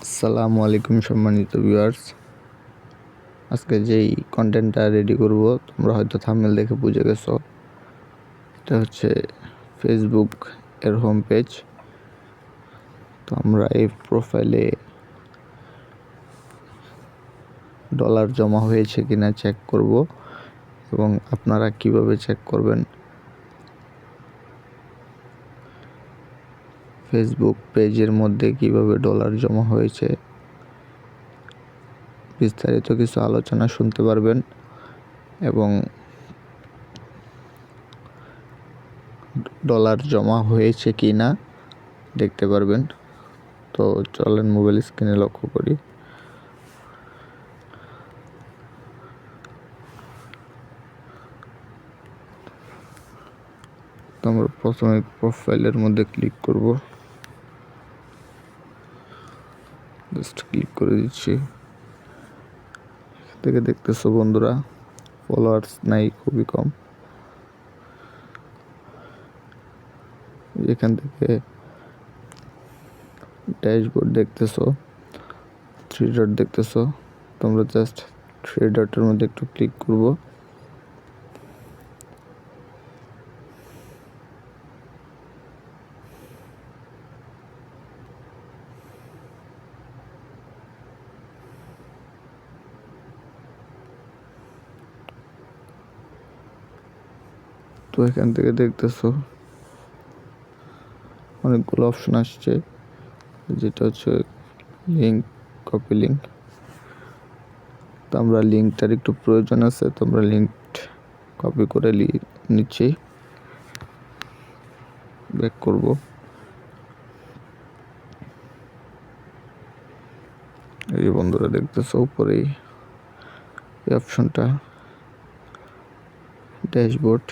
আসসালামু আলাইকুম সম্মানিত ভিউয়ার্স আজকে যেই কন্টেন্টটা রেডি করব, তোমরা হয়তো থাম্বনেল দেখে বুঝে গেছো। এটা হচ্ছে ফেসবুক এর হোম পেজ তো আমরা এই প্রোফাইলে ডলার জমা হয়েছে কিনা চেক করব এবং আপনারা কীভাবে চেক করবেন ফেসবুক পেজের মধ্যে কীভাবে ডলার জমা হয়েছে, বিস্তারিত কিছু আলোচনা শুনতে পারবেন এবং ডলার জমা হয়েছে কি না দেখতে পারবেন। তো চলেন মোবাইল স্ক্রিনে লক্ষ্য করি। তো আমরা প্রথমে প্রোফাইলের মধ্যে ক্লিক করব। জাস্ট ক্লিক করে দিচ্ছি। থেকে দেখতেছো বন্ধুরা ফলোয়ার্স নাই, খুবই কম। এখান থেকে ড্যাশবোর্ড দেখতেছো থ্রি ডট দেখতেছো। তোমরা জাস্ট থ্রি ডটের মধ্যে একটু ক্লিক করব। তো এখান থেকে দেখতেছো অনেকগুলো অপশন আসছে, যেটা হচ্ছে লিঙ্ক কপি লিঙ্ক তো আমরা লিঙ্কটার একটু প্রয়োজন আছে, তো আমরা লিঙ্ক কপি করে নিচ্ছি। ব্যাক করব। এই বন্ধুরা দেখতেছো উপরেই এই অপশনটা ড্যাশবোর্ড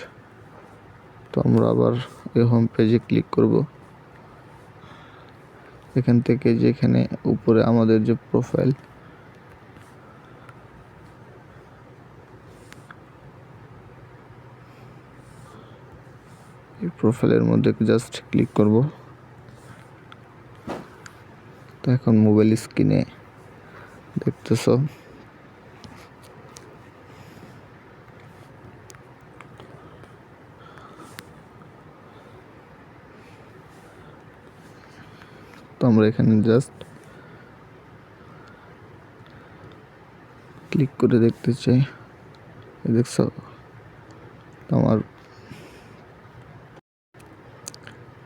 তো আমরা আবার এই হোম পেজে ক্লিক করব। এখান থেকে যেখানে উপরে আমাদের যে প্রোফাইল এই প্রোফাইলের মধ্যে জাস্ট ক্লিক করব। তো এখন মোবাইল স্ক্রিনে দেখতেছো। আমরা এখানে জাস্ট ক্লিক করে দেখতে চাই। দেখছ? আমার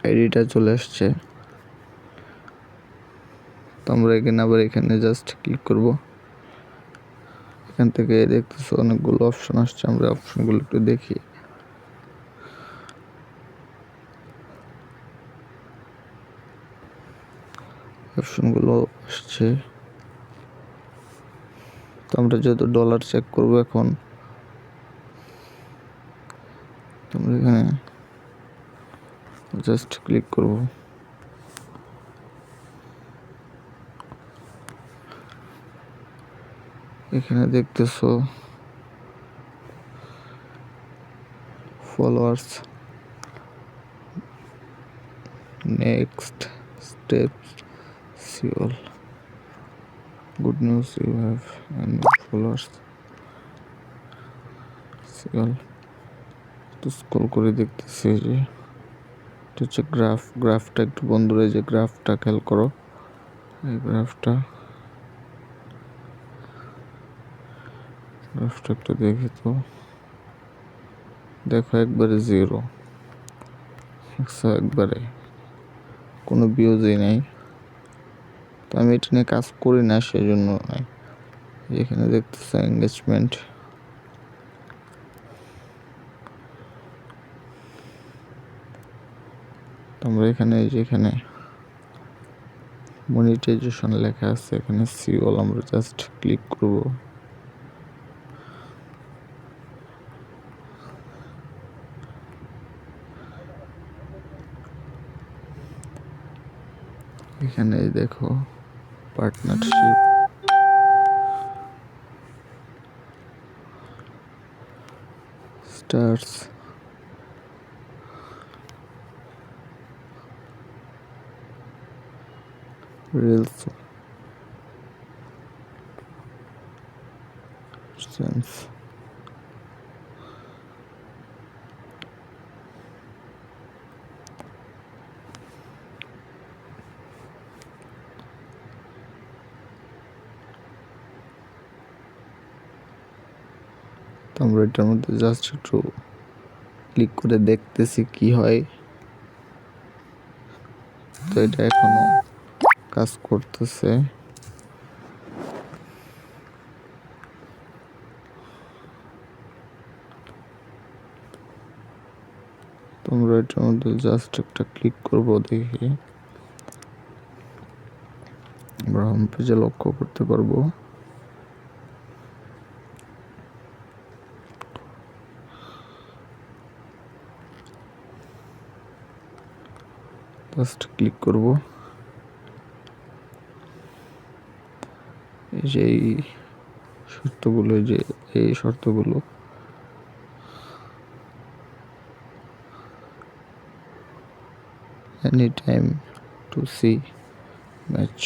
আইডিটা চলে আসছে। তো আমরা এখানে আবার এখানে জাস্ট ক্লিক করব। এখান থেকে দেখতেছো অনেকগুলো অপশন আসছে। আমরা অপশনগুলো একটু দেখি। অপশনগুলো আসছে। তো আমরা যেহেতু ডলার চেক করব এখন আমরা এখানে জাস্ট ক্লিক করব। এখানে দেখতেছো followers next steps see all good news, you have and followers. see all তো স্ক্রল করে দেখতেছি যে। হচ্ছে গ্রাফ গ্রাফটা একটু বন্ধুরা যে গ্রাফটা খেয়াল করো। এই গ্রাফটা গ্রাফটা একটু দেখি তো। দেখো একবারে জিরো একশো একবারে। কোনো বিউজই নাই। তো আমি এটা নিয়ে কাজ করি না সেই জন্য এখানে দেখতেছে এঙ্গেজমেন্ট তোমরা এখানে যেখানে মনিটাইজেশন লেখা আছে, এখানে সিওল আমরা জাস্ট ক্লিক করব। এখানে দেখো। partnership. Stars. Reels. Sense. তো আমরা এটার মধ্যে জাস্ট একটু ক্লিক করে দেখতেছি কি হয়। তো এটা এখনও কাজ করতেছে। তোমরা এটার মধ্যে জাস্ট একটা ক্লিক করব দেখি। আমরা হোম পেজে লক্ষ্য করতে পারব। জাস্ট ক্লিক করব। এই যে এই শর্তগুলো, যে এই শর্তগুলো। Any time to see match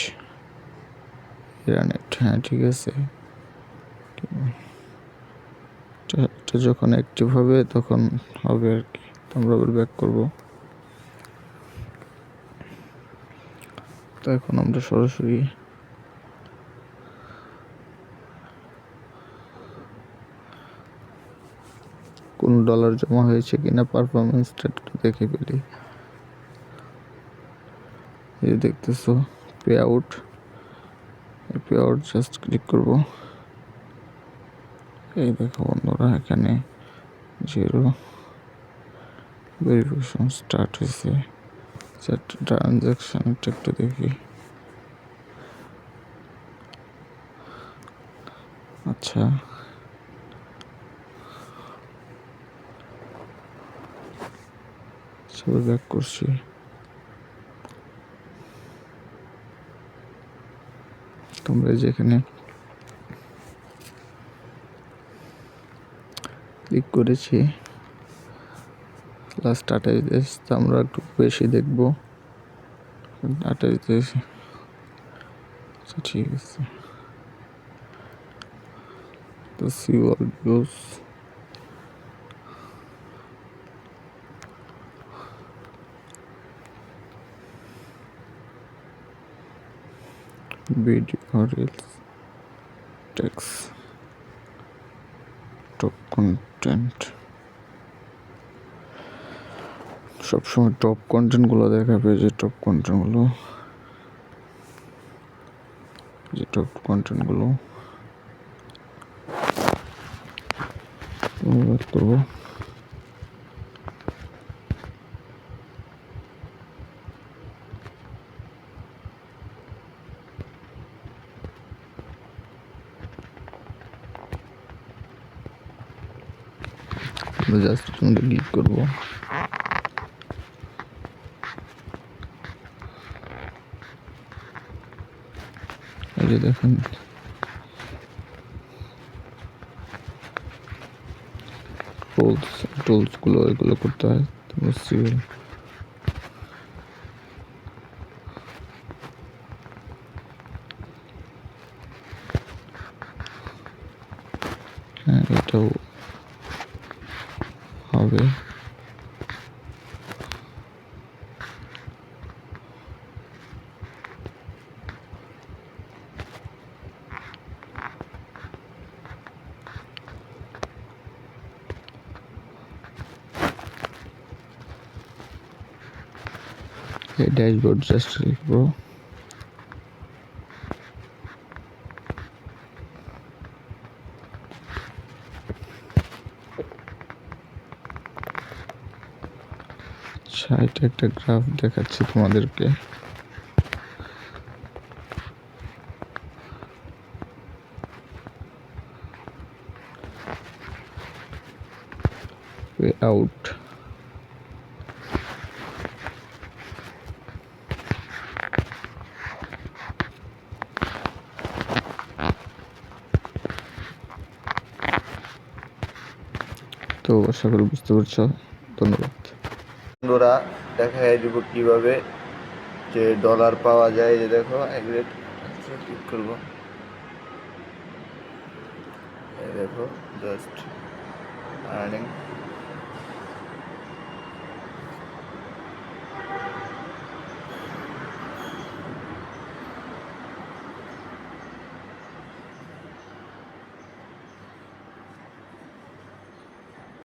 ইরানেট হ্যাঁ ঠিক আছে। যখন অ্যাক্টিভ হবে, তখন হবে আর কি। তো আমরা আবার ব্যাক করব। তো এখন আমরা সরাসরি কোন ডলার জমা হয়েছে কিনা পারফরমেন্সটা একটু দেখে ফেলি। এই দেখতেছো pay out pay out just click করব। এই দেখো বন্ধুরা, এখানে জিরো ভেরিফিকেশন স্টার্ট হয়েছে। ট্রানজ্যাকশনটা একটু দেখি। আচ্ছা। সবাই ব্যাক করছি। তোমরা যেখানে ক্লিক করেছি। লাস্ট আঠাশ দেশ তো আমরা একটু বেশি দেখব। আঠাশ দেশ আচ্ছা ঠিক আছে। তো see all views video reels texts top content সবসময় টপ কন্টেন্টগুলো দেখাবে, যে টপ কন্টেন্টগুলো যে টপ কন্টেন্টগুলো করব। জাস্ট মধ্যে ক্লিক করব। যে দেখেন। টুলস টুলসগুলো এগুলো করতে হয় সিভিল হ্যাঁ এটাও হবে। ড্যাশবোর্ড জাস্ট লিখব। আচ্ছা এটা একটা গ্রাফ দেখাচ্ছি তোমাদেরকে। আউট তো আশা করি বুঝতে পারছ? ধন্যবাদ। বন্ধুরা, দেখা যায় দিব কীভাবে যে ডলার পাওয়া যায়, যে দেখো, এক রেট ক্লিক করব। দেখো জাস্ট আর্নিং